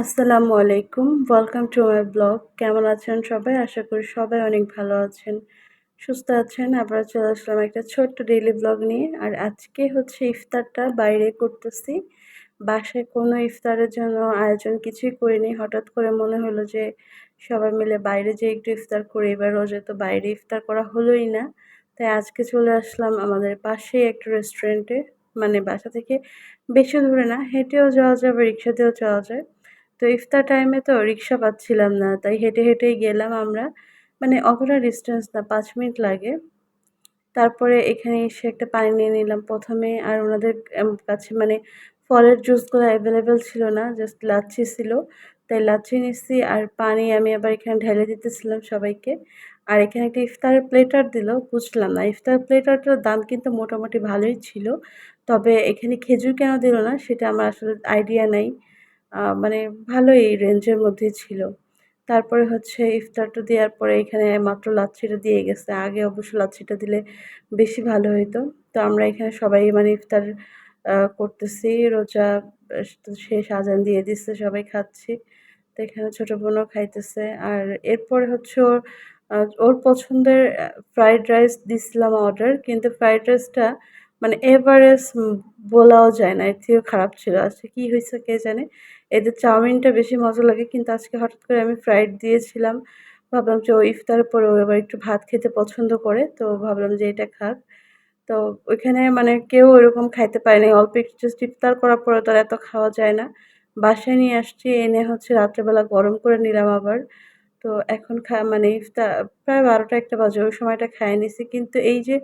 আসসালামু আলাইকুম। Welcome to my blog কেমন আছেন সবাই? আশা করি সবাই অনেক ভালো আছেন, সুস্থ আছেন। আবার চলে আসলাম একটা ছোট্ট ডেইলি ব্লগ নিয়ে। আর আজকে হচ্ছে ইফতারটা বাইরে করতেছি। বাসায় কোনো ইফতারের জন্য আয়োজন কিছুই করিনি। হঠাৎ করে মনে হলো যে সবাই মিলে বাইরে যে একটু ইফতার করি। এবার রোজে তো বাইরে ইফতার করা হলোই না। তাই আজকে চলে আসলাম আমাদের পাশেই একটা রেস্টুরেন্টে মানে বাসা থেকে বেশি দূরে না, হেঁটেও যাওয়া যাবে রিক্সাতেও যাওয়া যায়। তো ইফতার টাইমে তো রিক্সা পাচ্ছিলাম না, তাই হেঁটে হেঁটেই গেলাম আমরা। মানে অতটা ডিস্টেন্স না, পাঁচ মিনিট লাগে। তারপরে এখানে এসে একটা পানি নিয়ে নিলাম প্রথমে, আর ওনাদের কাছে মানে ফলের জুসগুলো অ্যাভেলেবেল ছিল না জাস্ট লাচ্ছি ছিল। তাই লাচ্ছি নিচ্ছি, আর পানি আমি আবার এখানে ঢেলে দিতেছিলাম সবাইকে। আর এখানে একটা ইফতারের প্লেটার দিল, বুঝলাম না। ইফতার প্লেটারটার দাম কিন্তু মোটামুটি ভালোই ছিল, তবে এখানে খেজুর কেন দিল না, সেটা আমার আসলে আইডিয়া নাই। মানে ভালোই রেঞ্জের মধ্যে ছিল। তারপরে হচ্ছে ইফতারটা দেওয়ার পরে এখানে মাত্র লাচ্ছিটা দিয়ে গেছে। আগে অবশ্য লাচ্ছিটা দিলে বেশি ভালো হতো তো আমরা এখানে সবাই মানে ইফতার করতেছি। রোজা শেষ আজান দিয়ে দিচ্ছে সবাই খাচ্ছি। তো এখানে ছোটো বোনও খাইতেছে। আর এরপরে হচ্ছে ওর ওর পছন্দের ফ্রাইড রাইস দিছিলাম অর্ডার কিন্তু ফ্রাইড রাইসটা মানে এভারেস্ট বলাও যায় না, এর থেকেও খারাপ ছিল। আজকে কী হয়েছে কে জানে? এদের চাউমিনটা বেশি মজা লাগে, কিন্তু আজকে হঠাৎ করে আমি ফ্রাইড দিয়েছিলাম। ভাবলাম যে ও ইফতারের পরে ও এবার একটু ভাত খেতে পছন্দ করে, তো ভাবলাম যে এটা খাক। তো ওইখানে মানে কেউ ওরকম খাইতে পারেনি অল্প একটু জাস্ট ইফতার করার পরে তো এত খাওয়া যায় না। বাসায় নিয়ে আসছি, এনে হচ্ছে রাত্রেবেলা গরম করে নিলাম আবার। তো এখন খা মানে ইফতার প্রায় বারোটা একটা বাজে, ওই সময়টা খাইয়ে নিছি। কিন্তু এই যে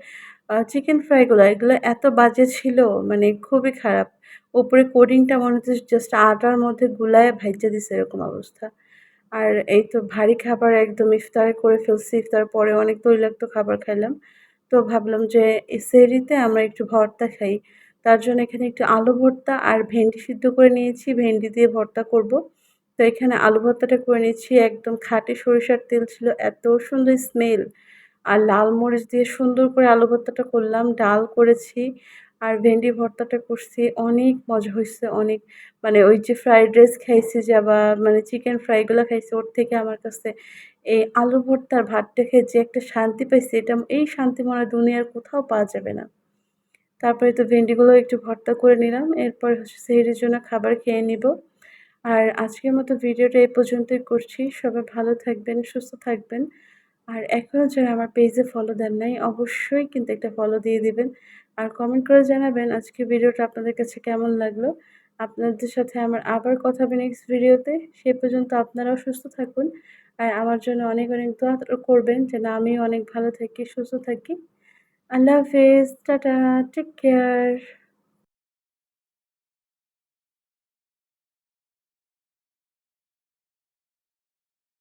চিকেন ফ্রাইগুলো এগুলো এত বাজে ছিল মানে খুবই খারাপ। উপরে কোডিংটা মনে হচ্ছে জাস্ট আটার মধ্যে গুলায় ভাইজা দিছে এরকম অবস্থা। আর এই তো ভারী খাবার একদম ইফতারে করে ফেলছি, ইফতার পরে অনেক তৈলাক্ত খাবার খাইলাম। তো ভাবলাম যে সেরিতে আমরা একটু ভর্তা খাই। তার জন্য এখানে একটু আলু ভর্তা আর ভেন্ডি সিদ্ধ করে নিয়েছি, ভেন্ডি দিয়ে ভর্তা করব। তো এখানে আলু ভর্তাটা করে নিয়েছি একদম খাঁটি সরিষার তেল ছিল, এত সুন্দর স্মেল আর লাল মরিচ দিয়ে সুন্দর করে আলু ভর্তাটা করলাম, ডাল করেছি আর ভেন্ডি ভর্তাটা করছি। অনেক মজা হয়েছে, অনেক মানে ওই যে ফ্রাইড রাইস খাইছি যা বা মানে চিকেন ফ্রাইগুলো খাইছি, ওর থেকে আমার কাছে এই আলু ভর্তার ভাতটা খেয়ে যে একটা শান্তি পাইছি, এটা এই শান্তি মনে দুনিয়ার কোথাও পাওয়া যাবে না। তারপরে তো ভেন্ডিগুলো একটু ভর্তা করে নিলাম, এরপর হচ্ছে সেহেরির জন্য খাবার খেয়ে নিব। আর আজকের মতো ভিডিওটা এই পর্যন্তই করছি। সবাই ভালো থাকবেন, সুস্থ থাকবেন। আর এখনও যারা আমার পেজে ফলো দেন নাই, অবশ্যই কিন্তু একটা ফলো দিয়ে দিবেন। আর কমেন্ট করে জানাবেন আজকে ভিডিওটা আপনাদের কাছে কেমন লাগল। আপনাদের সাথে আমার আবার কথা হবে নেক্সট ভিডিওতে। সে পর্যন্ত আপনারাও সুস্থ থাকুন। আর আমার জন্য অনেক অনেক দোয়া করবেন যেন আমি অনেক ভালো থাকি, সুস্থ থাকি। আল্লাহ হাফেজ, টাটা টেক কেয়ার